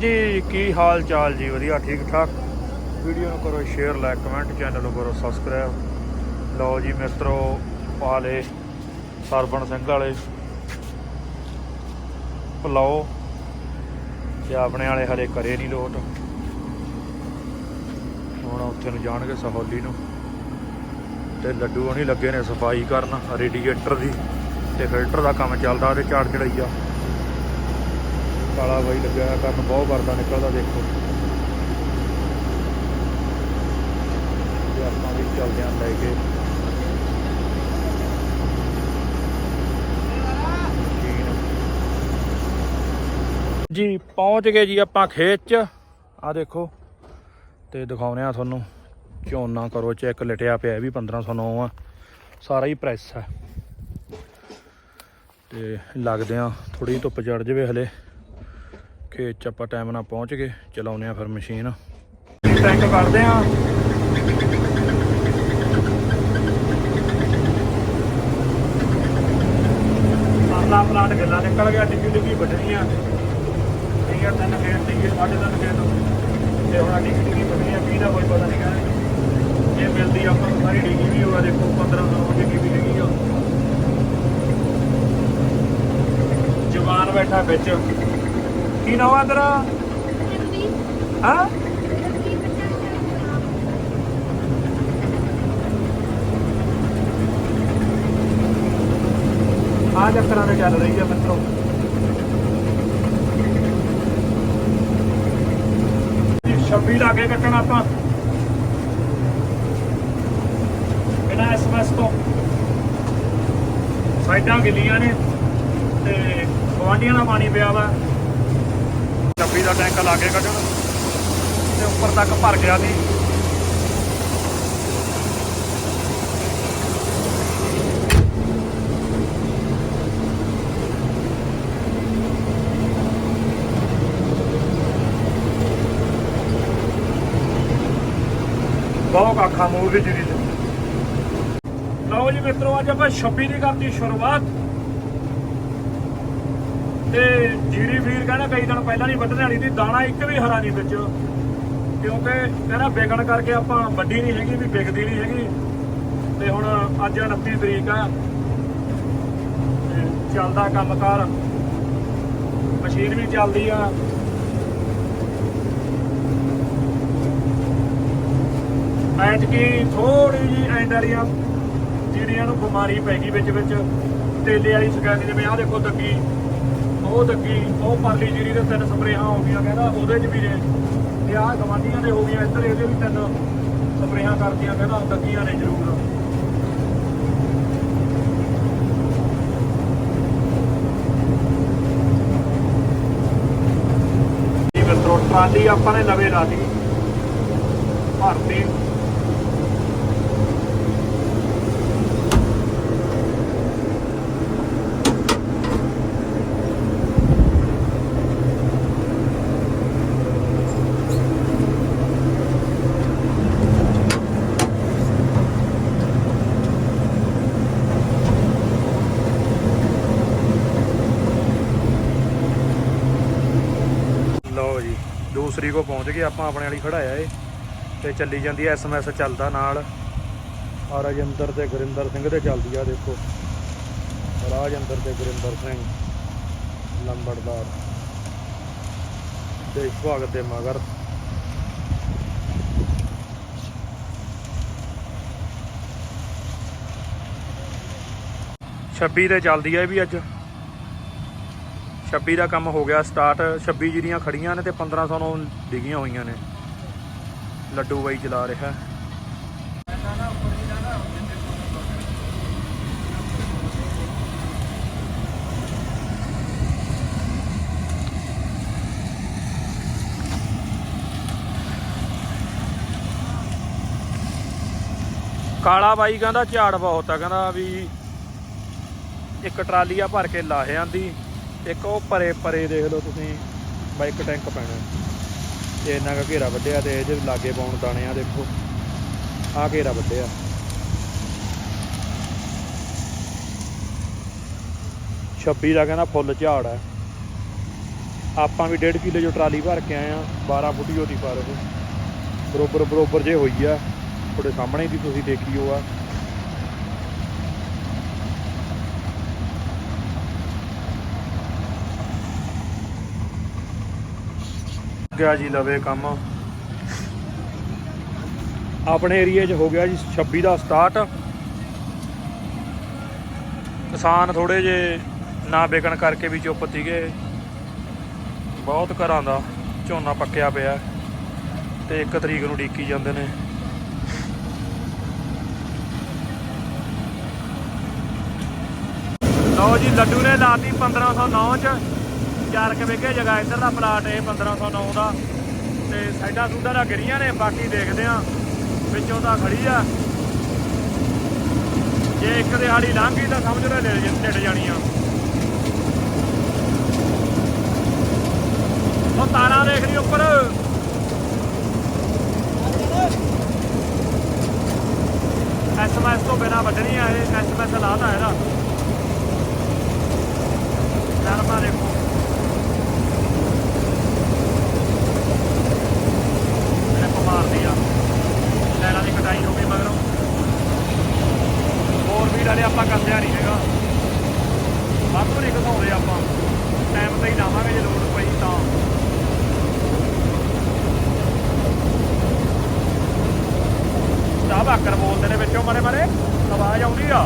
ਜੀ, ਕੀ ਹਾਲ ਚਾਲ ਜੀ? ਵਧੀਆ, ਠੀਕ ਠਾਕ। ਵੀਡੀਓ ਨੂੰ ਕਰੋ ਸ਼ੇਅਰ ਲਾਈਕ ਕਮੈਂਟ ਚੈਨਲ ਨੂੰ ਕਰੋ ਸਬਸਕ੍ਰਾਈਬ ਲਓ ਜੀ ਮਿੱਤਰੋ, ਪਾਲੇ ਸਰਬਣ ਸਿੰਘ ਵਾਲੇ। ਪਲਾਓ, ਤੇ ਆਪਣੇ ਵਾਲੇ ਹਲੇ ਕਰੇ ਨਹੀਂ ਲੋਟ। ਹੁਣ ਉੱਥੇ ਨੂੰ ਜਾਣਗੇ ਸਹੌਲੀ ਨੂੰ। ਤੇ ਲੱਡੂ ਹਣੀ ਲੱਗੇ ਨੇ ਸਫ਼ਾਈ ਕਰਨ, ਰੇਡੀਏਟਰ ਦੀ। ਤੇ ਫਿਲਟਰ ਦਾ ਕੰਮ ਚੱਲਦਾ ਉਹਦੇ ਝਾੜ ਚੜਾਈਆ ਕਾਲਾ ਬਾਈ ਲੱਗਿਆ ਹੋਇਆ ਕਰਨ, ਬਹੁਤ ਵਰਦਾ ਨਿਕਲਦਾ ਦੇਖੋ। ਤੇ ਆਪਾਂ ਵੀ ਚੱਲਦੇ ਆਂ ਲੈ ਕੇ। ਜੀ, ਪਹੁੰਚ ਗਏ ਜੀ ਆਪਾਂ ਖੇਤ 'ਚ। ਆ ਦੇਖੋ, ਤੇ ਦਿਖਾਉਨੇ ਆ ਤੁਹਾਨੂੰ। ਝੋਨਾ ਕਰੋ, ਚੈੱਕ ਲਟਿਆ ਪਿਆ, ਇਹ ਵੀ 1509 ਆ। ਸਾਰਾ ਹੀ ਪ੍ਰੈਸ ਹੈ ਤੇ ਲੱਗਦੇ ਆ ਥੋੜੀ ਧੁੱਪ ਚੜ ਜਵੇ ਹਲੇ। ਖੇਤ ਚ ਆਪਾਂ ਟਾਈਮ ਨਾਲ ਪਹੁੰਚ ਗਏ ਚਲਾਉਨੇ ਆ ਫਿਰ ਮਸ਼ੀਨ। ਟੈਂਕ ਕਰਦੇ ਆ ਆਪਣਾ ਪਲਾਟ ਗੱਲਾਂ ਨਿਕਲ ਗਿਆ, ਡਿੱਗੀ ਡਿੱਗੀ ਵੱਢਣੀਆਂ। ਠੀਕ ਹੈ ਤਿੰਨ ਖੇਤ ਸੀਗੇ, ਸਾਢੇ ਤਿੰਨ ਖੇਤ। ਤੇ ਹੁਣ ਡਿੱਗੀ ਡਿੱਗੀ ਵੱਢਣੀਆਂ ਵੀ ਦਾ ਕੋਈ ਪਤਾ ਨਹੀਂ ਕਹਿੰਦੇ ਜੇ ਮਿਲਦੀ ਆਪਾਂ ਨੂੰ ਸਾਰੀ ਡਿੱਗੀ ਵੀ ਹੋਆ ਦੇਖੋ 15 ਸੌ ਡਿੱਗੀ ਵੀ ਹੈਗੀ ਆ। ਜਵਾਨ ਬੈਠਾ ਵਿੱਚ। ਕੀ ਨਾਮ ਆ ਤੇਰਾ? ਹਾਂ? ਆ ਚੱਕਰਾਂ ਤੇ ਚੱਲ ਰਹੀ ਆ ਮਿੱਤਰੋ। 26 ਲਾਗੇ ਕੱਟਣਾ ਆਪਾਂ। ਬਿਨਾਂ ਐਸਐਮਐਸ ਤੋਂ। ਸਾਈਡਾਂ ਗਿੱਲੀਆਂ ਨੇ ਤੇ ਗਵਾਂਡੀਆਂ ਦਾ ਪਾਣੀ ਪਿਆ ਵਾ। 26 ਦਾ ਟੈਂਕ ਲਾ ਕੇ ਕੱਢਣ ਤੇ ਉੱਪਰ ਤੱਕ ਭਰ ਗਿਆ ਸੀ। ਬਹੁਤ ਆਖਾ ਮੂਰ ਦੀ ਜਿਹੜੀ ਤੇ ਲਓ ਜੀ ਮਿੱਤਰੋ, ਅੱਜ ਆਪਾਂ 26 ਦੀ ਕਰਤੀ ਸ਼ੁਰੂਆਤ। ਤੇ ਜੀਰੀ ਵੀਰ ਕਹਿੰਦਾ ਕਈ ਦਿਨ ਪਹਿਲਾਂ ਨਹੀਂ ਵੱਢਣ ਵਾਲੀ ਸੀ, ਦਾਣਾ ਇੱਕ ਵੀ ਹਰਾ ਨਹੀਂ ਵਿੱਚ। ਕਿਉਂਕਿ ਕਹਿੰਦਾ ਵਿਕਣ ਕਰਕੇ ਆਪਾਂ ਵੱਡੀ ਨਹੀਂ ਹੈਗੀ, ਵੀ ਵਿਕਦੀ ਨਹੀਂ ਹੈਗੀ। ਤੇ ਹੁਣ ਅੱਜ 29 ਤਰੀਕ ਆ। ਤੇ ਚੱਲਦਾ ਕੰਮਕਾਰ। ਮਸ਼ੀਨ ਵੀ ਚੱਲਦੀ ਆ। ਕੀ ਥੋੜੀ ਜੀ ਐਂਡਰੀਆਂ ਜਿਹੜੀਆਂ ਨੂੰ ਬਿਮਾਰੀ ਪੈ ਗਈ ਵਿੱਚ ਵਿੱਚ ਤੇਲੇ ਵਾਲੀ ਸ਼ਿਕਾਇਤ ਜਿਵੇਂ ਆਹ ਦੇਖੋ, ਦੱਗੀ। ਉਹ ਦੱਗੀ ਉਹ ਪਰਲੀ ਜਿਹੜੀ ਦੇ ਤਿੰਨ ਸਪਰੇਹਾਂ ਹੋ ਗਈਆਂ, ਕਹਿੰਦਾ ਉਹਦੇ 'ਚ ਵੀ ਨੇ ਤੇ ਆਹ ਗਵਾਂਡੀਆਂ ਦੇ ਹੋ ਗਈਆਂ, ਇੱਧਰ ਇਹਦੇ ਵੀ ਤਿੰਨ ਸਪਰੇਹਾਂ ਕਰਤੀਆਂ, ਕਹਿੰਦਾ ਦੱਗੀਆਂ ਨੇ ਜ਼ਰੂਰ। ਇਹ ਟਰਾਲੀ ਆਪਾਂ ਨੇ ਨਵੇਂ ਲਾ ਲਈ ਭਰਤੀ ਲਓ ਜੀ ਦੂਸਰੀ ਕੋ ਪਹੁੰਚ ਗਏ, ਆਪਾਂ ਆਪਣੇ ਵਾਲੀ ਖੜਾਇਆ ਏ। ਤੇ ਚੱਲੀ ਜਾਂਦੀ ਐ ਐਸਐਮਐਸ ਚੱਲਦਾ ਨਾਲ। ਆ ਰਾਜਿੰਦਰ ਤੇ ਗੁਰਿੰਦਰ ਸਿੰਘ ਤੇ ਚੱਲਦੀ ਆ, ਦੇਖੋ। ਰਾਜਿੰਦਰ ਤੇ ਗੁਰਿੰਦਰ ਸਿੰਘ, ਲੰਬੜਦਾਰ। ਤੇ ਭਗਤ ਦੇ ਮਗਰ। ਛੱਬੀ ਤੇ ਚੱਲਦੀ ਆ ਇਹ ਵੀ ਅੱਜ। 26 ਦਾ ਕੰਮ ਹੋ ਗਿਆ ਸਟਾਰਟ 26 ਜਿਹੜੀਆਂ ਖੜੀਆਂ ਨੇ ਤੇ 1500 ਨੂੰ ਡਿੱਗੀਆਂ ਹੋਈਆਂ ਨੇ। ਲੱਡੂ ਬਾਈ ਚਲਾ ਰਿਹਾ। ਕਾਲਾ ਬਾਈ ਕਹਿੰਦਾ ਝਾੜ ਬਹੁਤ ਆ, ਕਹਿੰਦਾ ਵੀ ਇੱਕ ਟਰਾਲੀ ਆ ਭਰ ਕੇ ਲਾਹੇ ਆਂਦੀ। ਇੱਕ ਉਹ ਪਰੇ ਪਰੇ ਦੇਖ ਲਓ ਤੁਸੀਂ ਬਾਈਕ ਟੈਂਕ ਪੈਣਾ। ਤੇ ਇੰਨਾ ਕੁ ਘੇਰਾ ਵੱਢਿਆ ਤੇ ਇਹਦੇ ਲਾਗੇ ਪਾਉਣ ਦਾਣੇ ਆ ਦੇਖੋ। ਆਹ ਘੇਰਾ ਵੱਢਿਆ। ਛੱਬੀ ਦਾ ਕਹਿੰਦਾ ਫੁੱਲ ਝਾੜ ਹੈ। ਆਪਾਂ ਵੀ 1.5 ਕਿਲੋ ਜੋ ਟਰਾਲੀ ਭਰ ਕੇ ਆਏ ਆ 12 ਫੁੱਟੀ ਉਹਦੀ ਪਰ ਉਹ ਬਰੋਬਰ ਬਰੋਬਰ ਜੇ ਹੋਈ ਆ, ਤੁਹਾਡੇ ਸਾਹਮਣੇ ਦੀ ਤੁਸੀਂ ਦੇਖੀਓ ਆ। ਗਿਆ ਜੀ ਲਵੇ ਕੰਮ। ਆਪਣੇ ਏਰੀਏ 'ਚ ਹੋ ਗਿਆ ਜੀ 26 ਦਾ ਸਟਾਰਟ ਕਿਸਾਨ ਥੋੜੇ ਜੇ ਨਾ ਵਿਕਣ ਕਰਕੇ ਵੀ ਚੁੱਪ ਸੀਗੇ। ਬਹੁਤ ਘਰਾਂ ਦਾ ਝੋਨਾ ਪੱਕਿਆ ਪਿਆ ਤੇ 1 ਤਰੀਕ ਨੂੰ ਡੀਕੀ ਜਾਂਦੇ ਨੇ। ਲਓ ਜੀ, ਲੱਡੂ ਨੇ ਲਾਤੀ 1509 ਚ। ਚਾਰ ਕੁ ਵਿਗੇ ਜਗ੍ਹਾ ਇੱਧਰ ਦਾ ਪਲਾਟ ਇਹ 1509 ਦਾ। ਤੇ ਸਾਈਡਾਂ ਸੂਡਾਂ ਦਾ ਗਿਰੀਆਂ ਨੇ, ਬਾਕੀ ਦੇਖਦੇ ਆ ਵਿੱਚੋਂ ਤਾਂ ਖੜੀ ਆ। ਜੇ ਇੱਕ ਦਿਹਾੜੀ ਲੰਘ ਗਈ ਤਾਂ ਸਮਝ ਲੈ ਨਿੜ ਜਾਣੀ ਆ। ਉਹ ਤਾਰਾਂ ਦੇਖ ਲਈ ਉੱਪਰ। ਐਸਐਮਐਸ ਤੋਂ ਬਿਨਾ ਵੱਢਣੀ ਆ ਇਹ ਐਸਐਮਐਸ ਲਾਤਾ ਇਹਦਾ। ਨਰਮਾ ਦੇਖੋ ਇਹ ਮਾਰਦੀ ਆ ਲੈਣਾ ਦੀ ਕਟਾਈ ਹੋ ਗਈ ਮਗਰੋਂ ਹੋਰ ਵੀ ਡਰੇ ਆਪਾਂ ਕੱਸਿਆ ਨਹੀਂ ਹੈਗਾ ਵਾਧੂ ਨਹੀਂ ਘਸਾਉਂਦੇ ਆਪਾਂ ਟਾਈਮ ਤੇ ਹੀ ਲਾਵਾਂਗੇ ਜੇ ਲੋੜ ਪਈ ਤਾਂ ਚਾਹ ਬੋਲਦੇ ਨੇ ਵਿੱਚੋਂ ਮਰੇ ਮਰੇ। ਆਵਾਜ਼ ਆਉਂਦੀ ਆ।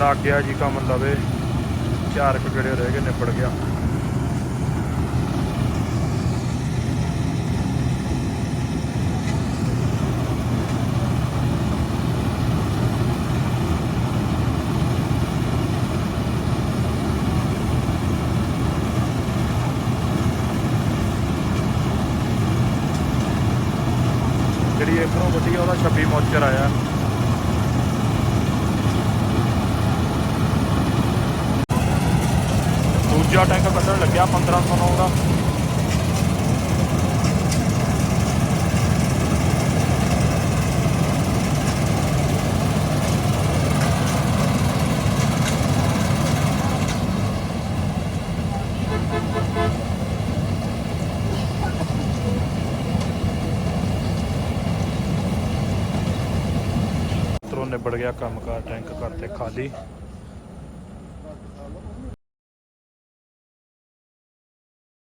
ਲੱਗ ਗਿਆ ਜੀ ਕੰਮ ਲਵੇ। ਚਾਰ ਕੁ ਗੇੜੇ ਰਹਿ ਗਏ ਨਿਪੜ ਗਿਆ। ਜਿਹੜੀ ਇਧਰੋਂ ਵੱਡੀ ਉਹਦਾ 26 ਮੋਚਰ ਆਇਆ। ਦੂਜਾ ਟੈਂਕ ਕੱਢਣ ਲੱਗਿਆ 1509 ਦਾ ਤਰੋਂ ਨਿਬੜ ਗਿਆ ਕੰਮਕਾਰ ਟੈਂਕ ਕਰਤੇ ਖਾਲੀ।